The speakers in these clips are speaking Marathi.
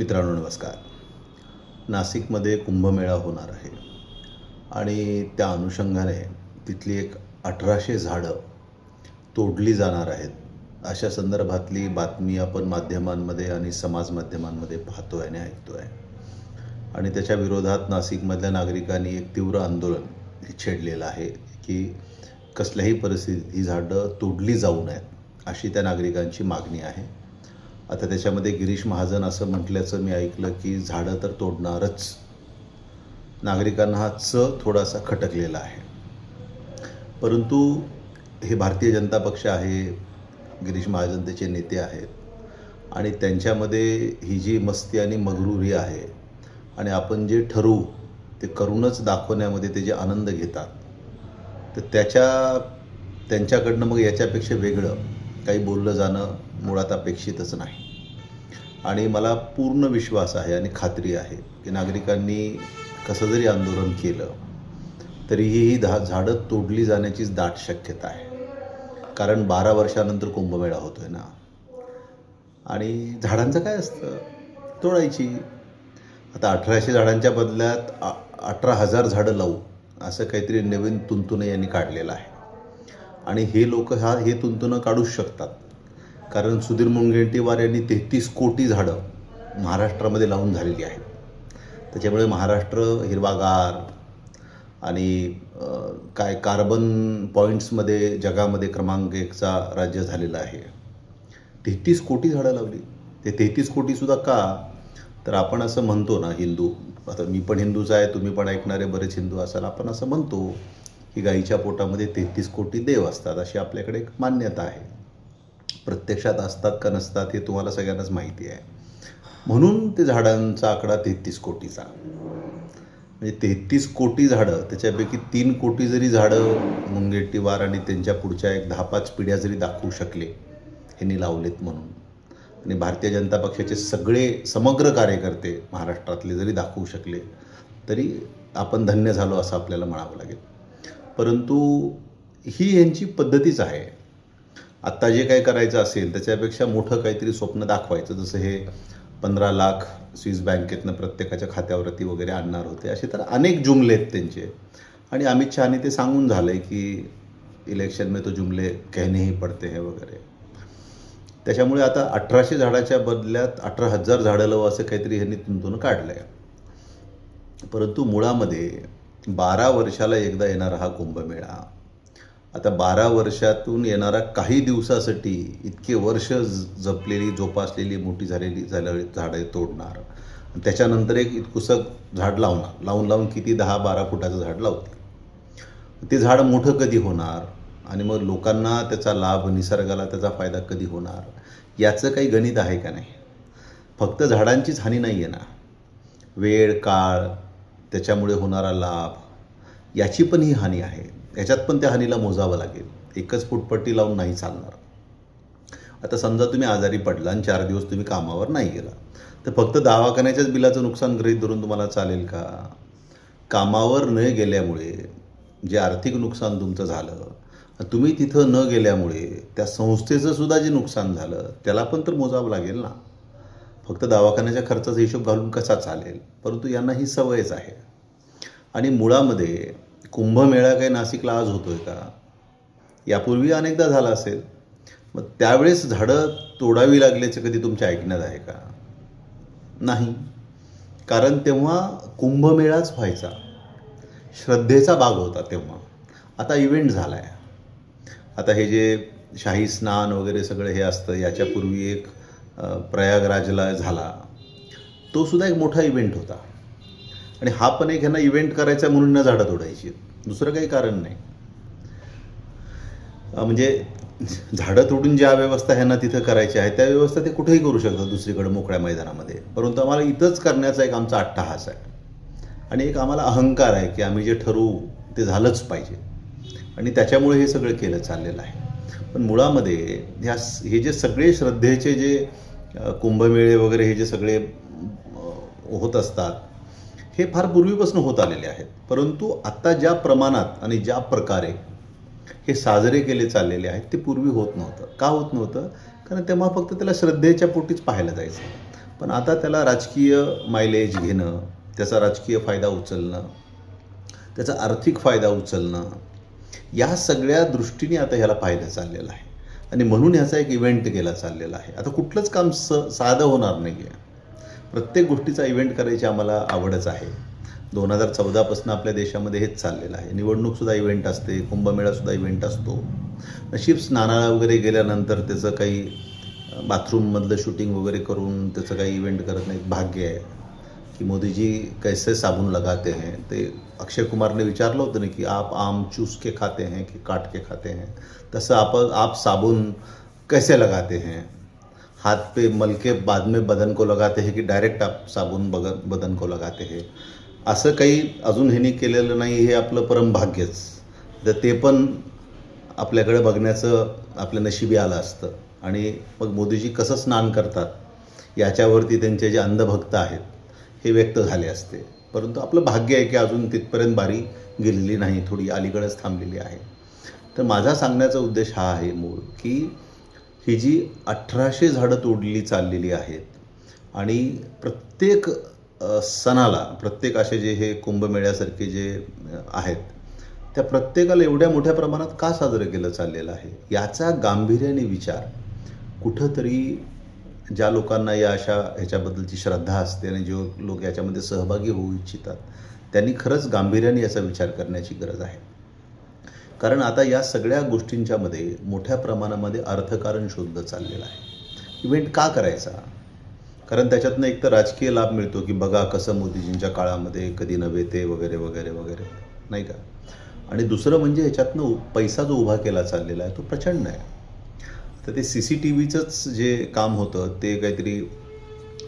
मित्रांनो नमस्कार. नाशिकमध्ये कुंभमेळा होणार आहे. आणि त्या अनुषंगाने तिथली एक अठराशे झाडं तोडली जाणार आहेत. अशा संदर्भातली बातमी आपण माध्यमांमध्ये आणि समाज माध्यमांमध्ये पाहतो आहे आणि ऐकतो आहे आणि त्याच्या विरोधात नाशिकमधल्या नागरिकांनी एक तीव्र आंदोलन छेडलेलं आहे की कसल्याही परिस्थितीत ही झाडं तोडली जाऊ नयेत अशी त्या नागरिकांची मागणी आहे. आता त्याच्यामध्ये गिरीश महाजन असं म्हटल्याचं मी ऐकलं की झाडं तर तोडणारच. नागरिकांना हा च थोडासा खटकलेला आहे. परंतु हे भारतीय जनता पक्ष आहे गिरीश महाजन त्याचे नेते आहेत आणि त्यांच्यामध्ये ही जी मस्ती आणि मगरुरी आहे आणि आपण जे ठरवू ते करूनच दाखवण्यामध्ये ते जे आनंद घेतात तर त्याच्या त्यांच्याकडनं मग याच्यापेक्षा वेगळं काही बोललं जाणं मुळात अपेक्षितच नाही. आणि मला पूर्ण विश्वास आहे आणि खात्री आहे की नागरिकांनी कसं जरी आंदोलन केलं तरीही ही दहा झाडं तोडली जाण्याचीच दाट शक्यता आहे. कारण बारा वर्षानंतर कुंभमेळा आहे ना. आणि झाडांचं काय असतं? तोडायची. आता अठराशे झाडांच्या बदल्यात अठरा हजार झाडं लावू असं काहीतरी नवीन तुंतुने यांनी काढलेलं आहे. आणि हे लोक हा हे तुंतुनं काढूच शकतात. कारण सुधीर मुनगंटीवार यांनी तेहतीस कोटी झाडं महाराष्ट्रामध्ये लावून झालेली आहेत. त्याच्यामुळे महाराष्ट्र हिरवागार आणि काय कार्बन पॉईंट्समध्ये जगामध्ये क्रमांक एकचा राज्य झालेला आहे. तेहतीस कोटी झाडं लावली. ते तेहतीस कोटीसुद्धा का? तर आपण असं म्हणतो ना हिंदू आता मी पण हिंदूच आहे तुम्ही पण ऐकणारे बरेच हिंदू असाल आपण असं म्हणतो की गाईच्या पोटामध्ये तेहतीस कोटी देव असतात अशी आपल्याकडे एक मान्यता आहे. प्रत्यक्षात असतात का नसतात हे तुम्हाला सगळ्यांनाच माहिती आहे. म्हणून ते झाडांचा आकडा तेहतीस कोटीचा. म्हणजे तेहतीस कोटी झाडं त्याच्यापैकी तीन कोटी जरी झाडं मुंगेटीवार आणि त्यांच्या पुढच्या एक दहा पाच पिढ्या जरी दाखवू शकले ह्यांनी लावलेत म्हणून. आणि भारतीय जनता पक्षाचे सगळे समग्र कार्यकर्ते महाराष्ट्रातले जरी दाखवू शकले तरी आपण धन्य झालो असं आपल्याला म्हणावं लागेल. परंतु ही यांची पद्धतीच आहे. आत्ता जे काही करायचं असेल त्याच्यापेक्षा मोठं काहीतरी स्वप्न दाखवायचं. जसं हे पंधरा लाख स्विस बँकेतनं प्रत्येकाच्या खात्यावरती वगैरे आणणार होते. असे तर अनेक जुमले आहेत त्यांचे. आणि अमित शहाने ते सांगून झालं आहे की इलेक्शन में तो जुमले कहनेही पडते हे वगैरे. त्याच्यामुळे आता अठराशे झाडाच्या बदल्यात अठरा हजार झाडं लावू असं काहीतरी ह्यांनी तुंतून काढलं आहे परंतु मुळामध्ये बारा वर्षाला एकदा येणारा हा कुंभमेळा आता बारा वर्षातून येणारा काही दिवसासाठी इतके वर्ष जपलेली जोपासलेली मोठी झालेली झालं झाडं तोडणार. त्याच्यानंतर एक इतकुसं झाड लावणार. लावून लावून किती? दहा बारा फुटाचं झाड लावतील. ते झाड मोठं कधी होणार? आणि मग लोकांना त्याचा लाभ निसर्गाला त्याचा फायदा कधी होणार? याचं काही गणित आहे का नाही? फक्त झाडांचीच हानी नाही आहे ना. वेळ काळ त्याच्यामुळे होणारा लाभ याची पण ही हानी आहे. याच्यात पण त्या हानीला मोजावं लागेल. एकच फुटपट्टी लावून नाही चालणार. आता समजा तुम्ही आजारी पडला आणि चार दिवस तुम्ही कामावर नाही गेला तर फक्त दवाखान्याच्याच बिलाचं नुकसान गृहीत धरून तुम्हाला चालेल का? कामावर न गेल्यामुळे जे आर्थिक नुकसान तुमचं झालं तुम्ही तिथं न गेल्यामुळे त्या संस्थेचं सुद्धा जे नुकसान झालं त्याला पण तर मोजावं लागेल ना. फक्त दवाखान्याच्या खर्चाचा हिशोब घालून कसा चालेल? परंतु यांना ही सवयच आहे. आणि मुळामध्ये कुंभमेळा काही नाशिकला आज होतो आहे का? यापूर्वी अनेकदा झाला असेल. मग त्यावेळेस झाडं तोडावी लागल्याचं कधी तुमच्या ऐकण्यात आहे का? नाही. कारण तेव्हा कुंभमेळाच व्हायचा. श्रद्धेचा भाग होता तेव्हा. आता इव्हेंट झाला आहे आता हे जे शाही स्नान वगैरे सगळं हे असतं याच्यापूर्वी एक प्रयागराजला झाला. तो सुद्धा एक मोठा इव्हेंट होता. आणि हा पण एक ह्यांना इव्हेंट करायचा म्हणून ना झाडं तोडायची. दुसरं काही कारण नाही. म्हणजे झाडं तोडून ज्या व्यवस्था ह्यांना तिथं करायच्या आहेत त्या व्यवस्था ते कुठेही करू शकतात दुसरीकडे मोकळ्या मैदानामध्ये. परंतु आम्हाला इथंच करण्याचा एक आमचा अट्टहास आहे. आणि एक आम्हाला अहंकार आहे की आम्ही जे ठरवू ते झालंच पाहिजे. आणि त्याच्यामुळे हे सगळं केलं चाललेलं आहे. पण मुळामध्ये ह्या हे जे सगळे श्रद्धेचे जे कुंभमेळे वगैरे हे जे सगळे होत असतात हे फार पूर्वीपासून होत आलेले आहेत. परंतु आत्ता ज्या प्रमाणात आणि ज्या प्रकारे हे साजरे केले चाललेले आहेत ते पूर्वी होत नव्हतं. का होत नव्हतं? कारण तेव्हा फक्त त्याला श्रद्धेच्या पोटीच पाहायला जायचं. पण आता त्याला राजकीय मायलेज घेणं त्याचा राजकीय फायदा उचलणं त्याचा आर्थिक फायदा उचलणं या सगळ्या दृष्टीने आता ह्याला पाहिलं चाललेलं आहे. आणि म्हणून ह्याचा एक इव्हेंट केला चाललेला आहे. आता कुठलंच काम स साधं होणार नाही आहे प्रत्येक गोष्टीचा इव्हेंट करायची आम्हाला आवडच आहे. दोन हजार चौदापासून आपल्या देशामध्ये हेच चाललेलं आहे. निवडणूकसुद्धा इव्हेंट असते कुंभमेळासुद्धा इव्हेंट असतो. नशीब स्नानाला वगैरे गेल्यानंतर त्याचं काही बाथरूममधलं शूटिंग वगैरे करून त्याचं काही इव्हेंट करत नाही भाग्य आहे. की मोदीजी कैसे साबुन लगाते हैं? ते अक्षय कुमारने विचारलं होतं ना की आप आम चूस के खाते हैं की काट के खाते हैं? तसं आप आप साबून कैसे लगाते हैं? हाथ पे मल के बाद में बदन को लगाते हैं की डायरेक्ट आप साबुन बगन बदन को लगाते हैं। असं काही अजून ह्यांनी केलेलं नाही हे आपलं परम भाग्यच. तर ते पण आपल्याकडे बघण्याचं आपल्या नशिबी आलं असतं. आणि मग मोदीजी कसं स्नान करतात? याच्यावरती त्यांचे जे अंधभक्त आहेत हे व्यक्त झाले असते. परंतु आपलं भाग्य आहे की अजून तिथपर्यंत बारी गेलेली नाही थोडी अलीकडेच थांबलेली आहे. तर माझा सांगण्याचा उद्देश हा आहे मूळ की ही जी अठराशे झाडं तोडली चाललेली आहेत आणि प्रत्येक सणाला प्रत्येक असे जे हे कुंभमेळ्यासारखे जे आहेत त्या प्रत्येकाला एवढ्या मोठ्या प्रमाणात का साजरं केलं चाललेलं आहे? याचा गांभीर्याने विचार कुठंतरी ज्या लोकांना या अशा ह्याच्याबद्दलची श्रद्धा असते आणि जे लोक याच्यामध्ये सहभागी होऊ इच्छितात त्यांनी खरंच गांभीर्याने याचा विचार करण्याची गरज आहे. कारण आता या सगळ्या गोष्टींच्यामध्ये मोठ्या प्रमाणामध्ये अर्थकारण शोधलं चाललेलं आहे. इव्हेंट का करायचा? कारण त्याच्यातनं एक तर राजकीय लाभ मिळतो की बघा कसं मोदीजींच्या काळामध्ये कधी नव्हे ते वगैरे वगैरे वगैरे. नाही का? आणि दुसरं म्हणजे ह्याच्यातनं उ- पैसा जो उभा केला चाललेला आहे तो प्रचंड आहे. तर ते सी सी टी व्हीचंच जे काम होतं ते काहीतरी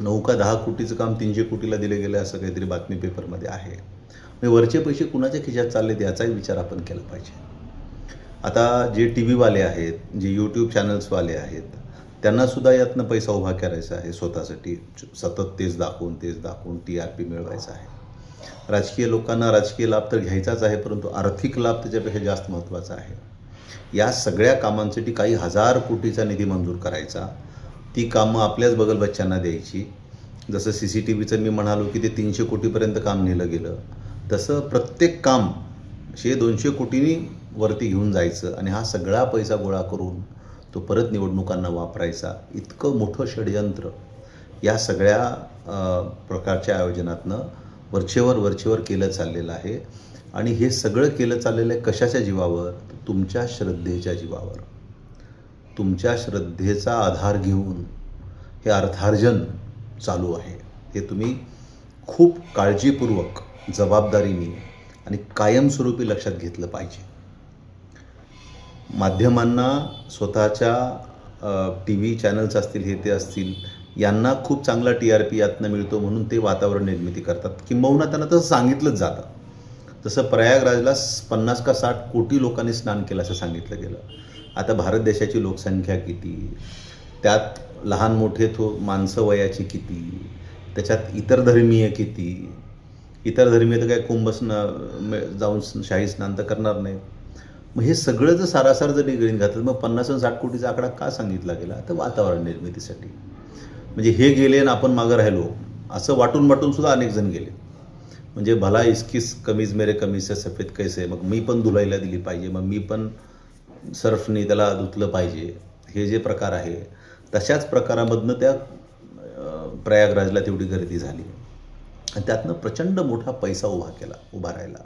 नऊ का दहा कोटीचं काम तीनशे कोटीला दिलं गेलं असं काहीतरी बातमी पेपरमध्ये आहे. म्हणजे वरचे पैसे कुणाच्या खिशात चाललेत याचाही विचार आपण केला पाहिजे. आता जे टी व्हीवाले आहेत जे यूट्यूब चॅनल्सवाले आहेत त्यांनासुद्धा यातनं पैसा उभा करायचा आहे स्वतःसाठी सतत तेच दाखवून तेच दाखवून टी आर पी मिळवायचा आहे. राजकीय लोकांना राजकीय लाभ तर घ्यायचाच आहे परंतु आर्थिक लाभ त्याच्यापेक्षा जास्त महत्त्वाचा आहे. या सगळ्या कामांसाठी काही हजार कोटीचा निधी मंजूर करायचा. ती कामं आपल्याच बगल बच्च्यांना द्यायची. जसं सी सी टी व्हीचं मी म्हणालो की ते तीनशे कोटीपर्यंत काम नेलं गेलं. तसं प्रत्येक काम शे दोनशे कोटींनी वरती घेऊन जायचं आणि हा सगळा पैसा गोळा करून तो परत निवडणुकांना वापरायचा. इतकं मोठं षडयंत्र या सगळ्या प्रकारच्या आयोजनातनं वरचेवर वरचेवर केलं चाललेलं आहे. आणि हे सगळं केलं चाललेलं आहे कशाच्या जीवावर? तुमच्या श्रद्धेच्या जीवावर. तुमच्या श्रद्धेचा आधार घेऊन हे अर्थार्जन चालू आहे. हे तुम्ही खूप काळजीपूर्वक जबाबदारीने आणि कायमस्वरूपी लक्षात घेतलं पाहिजे. माध्यमांना स्वतःच्या टी व्ही चॅनल्स असतील हे ते असतील यांना खूप चांगला टी आर पी यातनं मिळतो म्हणून ते वातावरण निर्मिती करतात. किंबहुना त्यांना तसं सांगितलंच जातं. तसं प्रयागराजला पन्नास का साठ कोटी लोकांनी स्नान केलं असं सांगितलं गेलं. आता भारत देशाची लोकसंख्या किती? त्यात लहान मोठे थो माणसं वयाची किती? त्याच्यात इतर धर्मीय किती? इतर धर्मीय तर काय कुंभ स्ना जाऊन शाही स्नान तर करणार नाहीत. मग हे सगळं जर सारासार जर निगडीत घातलं मग पन्नास आणि साठ कोटीचा आकडा का सांगितला गेला? तर वातावरण निर्मितीसाठी. म्हणजे हे गेले आणि आपण मागं राहिलो असं वाटून वाटून सुद्धा अनेक जण गेले. म्हणजे भला इसकीस कमीज मेरे कमीज सफेद कैसे मग मी पण धुलाईला दिली पाहिजे मग मी पण सर्फनी त्याला धुतलं पाहिजे. हे जे प्रकार आहे तशाच प्रकारामधनं त्या प्रयागराजला तेवढी गर्दी झाली. आणि त्यातनं प्रचंड मोठा पैसा उभा केला उभा राहिला.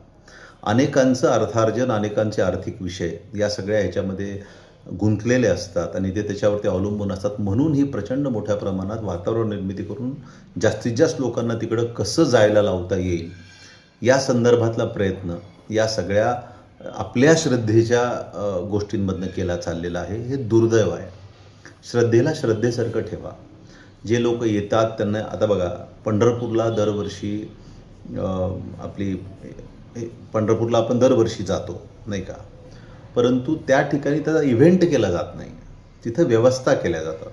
अनेकांचं अर्थार्जन अनेकांचे आर्थिक विषय या सगळ्या ह्याच्यामध्ये गुंतलेले असतात आणि ते त्याच्यावरती अवलंबून असतात. म्हणून ही प्रचंड मोठ्या प्रमाणात वातावरण निर्मिती करून जास्तीत जास्त लोकांना तिकडं कसं जायला लावता येईल या संदर्भातला प्रयत्न या सगळ्या आपल्या श्रद्धेच्या गोष्टींमधनं केला चाललेला आहे. हे दुर्दैव आहे. श्रद्धेला श्रद्धेसारखं ठेवा. जे लोक येतात त्यांना आता बघा पंढरपूरला दरवर्षी आपली पंढरपूरला आपण दरवर्षी जातो नाही का? परंतु त्या ठिकाणी त्याचा इव्हेंट केला जात नाही. तिथं व्यवस्था केल्या जातात.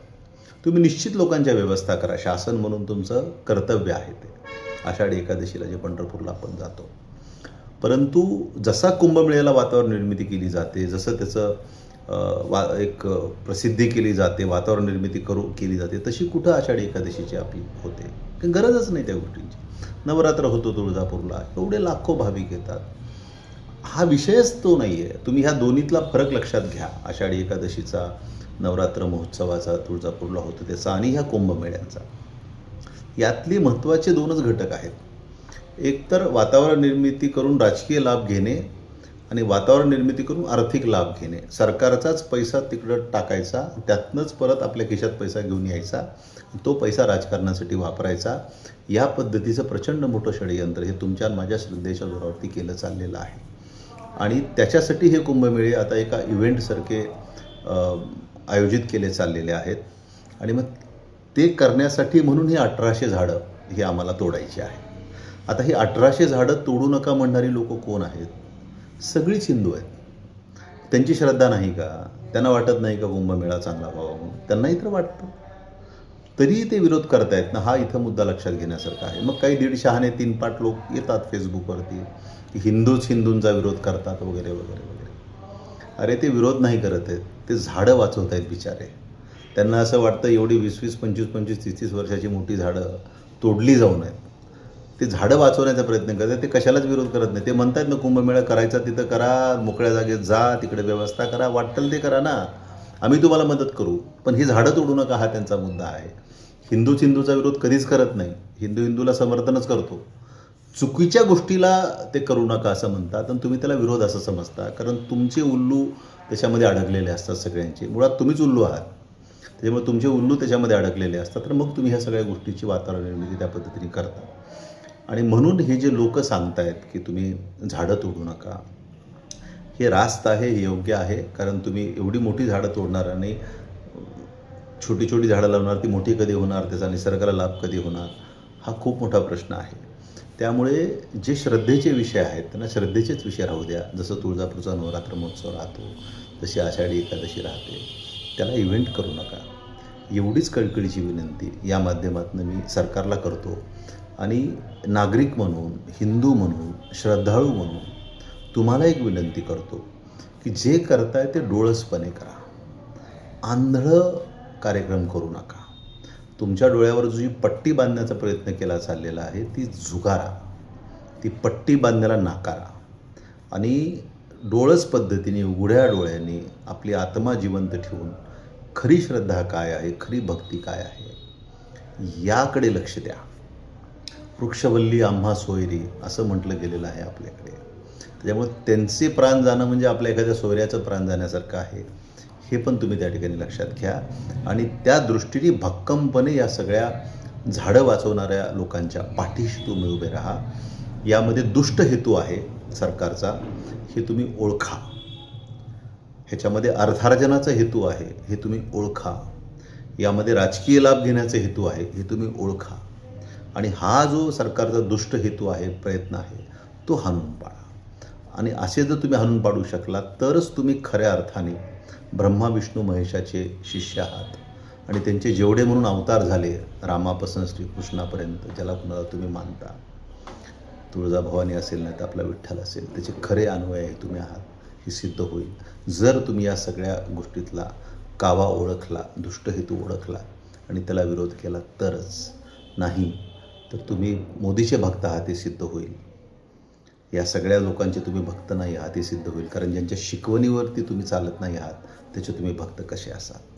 तुम्ही निश्चित लोकांच्या व्यवस्था करा. शासन म्हणून तुमचं कर्तव्य आहे ते. आषाढी एकादशीला जे पंढरपूरला आपण जातो. परंतु जसा कुंभमेळ्याला वातावरण निर्मिती केली जाते जसं त्याचं वा एक प्रसिद्धी केली जाते वातावरण निर्मिती करू केली जाते तशी कुठं आषाढी एकादशीची आपली होते. गरजच नाही त्या गोष्टींची. नवरात्र होतो तुळजापूरला. एवढे लाखो भाविक येतात. हा विषयच तो नाही आहे तुम्ही ह्या दोन्हीतला फरक लक्षात घ्या. आषाढी एकादशीचा नवरात्र महोत्सवाचा तुळजापूरला होतो त्याचा आणि ह्या कुंभमेळ्यांचा. यातले महत्त्वाचे दोनच घटक आहेत. एकतर वातावरण निर्मिती करून राजकीय लाभ घेणे आणि वातावरण निर्मिती करून आर्थिक लाभ घेणे. सरकारचाच पैसा तिकडं टाकायचा त्यातनंच परत आपल्या खिशात पैसा घेऊन यायचा तो पैसा राजकारणासाठी वापरायचा. या पद्धतीचं प्रचंड मोठं षडयंत्र हे तुमच्या माझ्या श्रद्धेच्या जोरावरती केलं चाललेलं आहे. आणि त्याच्यासाठी हे कुंभमेळे आता एका इव्हेंटसारखे आयोजित केले चाललेले आहेत. आणि मग ते करण्यासाठी म्हणून ही अठराशे झाडं ही आम्हाला तोडायची आहे. आता ही अठराशे झाडं तोडू नका म्हणणारी लोक कोण आहेत? सगळीच हिंदू आहेत. त्यांची श्रद्धा नाही का? त्यांना वाटत नाही का कुंभमेळा चांगला व्हावा म्हणून? त्यांनाही तर वाटतं. तरीही ते विरोध करतायत ना हा इथं मुद्दा लक्षात घेण्यासारखा आहे. मग काही दीड शहाणे तीन पाठ लोक येतात फेसबुकवरती की हिंदूच हिंदूंचा विरोध करतात वगैरे वगैरे वगैरे. अरे ते विरोध नाही करत आहेत. ते झाडं वाचवत आहेत बिचारे. त्यांना असं वाटतं एवढी वीस वीस पंचवीस पंचवीस तीस तीस वर्षाची मोठी झाडं तोडली जाऊ नयेत. ते झाडं वाचवण्याचा प्रयत्न करतात ते कशालाच विरोध करत नाही. ते म्हणतात ना कुंभमेळा करायचा तिथं करा मोकळ्या जागेत जा तिकडे व्यवस्था करा वाटेल ते करा ना. आम्ही तुम्हाला मदत करू पण ही झाडं तोडू नका हा त्यांचा मुद्दा आहे. हिंदूच हिंदूचा विरोध कधीच करत नाही. हिंदू हिंदूला समर्थनच करतो. चुकीच्या गोष्टीला ते करू नका असं म्हणतात आणि तुम्ही त्याला विरोध असं समजता. कारण तुमचे उल्लू त्याच्यामध्ये अडकलेले असतात सगळ्यांचे. मुळात तुम्हीच उल्लू आहात. त्याच्यामुळे तुमचे उल्लू त्याच्यामध्ये अडकलेले असतात. तर मग तुम्ही ह्या सगळ्या गोष्टीची वातावरण निर्मिती त्या पद्धतीने करता. आणि म्हणून हे जे लोक सांगतायत की तुम्ही झाडं तोडू नका हे रास्त आहे हे योग्य आहे कारण तुम्ही एवढी मोठी झाडं तोडणार आणि छोटी छोटी झाडं लावणार ती मोठी कधी होणार त्याचा निसर्गाला लाभ कधी होणार हा खूप मोठा प्रश्न आहे. त्यामुळे जे श्रद्धेचे विषय आहेत त्यांना श्रद्धेचेच विषय राहू द्या. जसं तुळजापूरचा नवरात्र महोत्सव राहतो जशी आषाढी एकादशी राहते. त्याला इव्हेंट करू नका. एवढीच कळकळीची विनंती या माध्यमातून मी सरकारला करतो. आणि नागरिक म्हणून हिंदू म्हणून श्रद्धाळू म्हणून तुम्हाला एक विनंती करतो की जे करताय ते डोळसपणे करा. आंधळं कार्यक्रम करू नका. तुमच्या डोळ्यावर जी पट्टी बांधण्याचा प्रयत्न केला चाललेला आहे ती झुगारा. ती पट्टी बांधण्याला नाकारा. आणि डोळस पद्धतीने उघड्या डोळ्यांनी आपली आत्मा जिवंत ठेवून खरी श्रद्धा काय आहे खरी भक्ती काय आहे याकडे लक्ष द्या. वृक्षवल्ली आम्हा सोयरी असं म्हटलं गेलेलं आहे आपल्याकडे. त्याच्यामुळे त्यांचे प्राण जाणं म्हणजे आपल्या एखाद्या सोयऱ्याचं प्राण जाण्यासारखं आहे. हे पण तुम्ही त्या ठिकाणी लक्षात घ्या. आणि त्या दृष्टीने भक्कमपणे या सगळ्या झाडं वाचवणाऱ्या लोकांच्या पाठीशी तुम्ही उभे राहा. यामध्ये दुष्ट हेतू आहे सरकारचा. हे तुम्ही ओळखा. ह्याच्यामध्ये अर्थार्जनाचा हेतू आहे हे तुम्ही ओळखा. यामध्ये राजकीय लाभ घेण्याचा हेतू आहे हे तुम्ही ओळखा. आणि हा जो सरकारचा दुष्ट हेतू आहे प्रयत्न आहे तो हाणून पाडा. आणि असे जर तुम्ही हाणून पाडू शकला तरच तुम्ही खऱ्या अर्थाने ब्रह्मा विष्णू महेशाचे शिष्य आहात. आणि त्यांचे जेवढे म्हणून अवतार झाले रामापासून श्रीकृष्णापर्यंत ज्याला कुणाला तुम्ही मानता तुळजाभवानी असेल नाही तर आपला विठ्ठल असेल त्याचे खरे अन्वय तुम्ही आहात हे सिद्ध होईल. जर तुम्ही या सगळ्या गोष्टीतला कावा ओळखला दुष्ट हेतू ओळखला आणि त्याला विरोध केला तरच. नाही तर तुम्ही मोदीचे भक्त आहात हे सिद्ध होईल. या सगळ्या लोकांचे तुम्ही भक्त नाही आहात हे सिद्ध होईल. कारण ज्यांच्या शिकवणीवरती तुम्ही चालत नाही आहात त्याचे तुम्ही भक्त कसे असाल?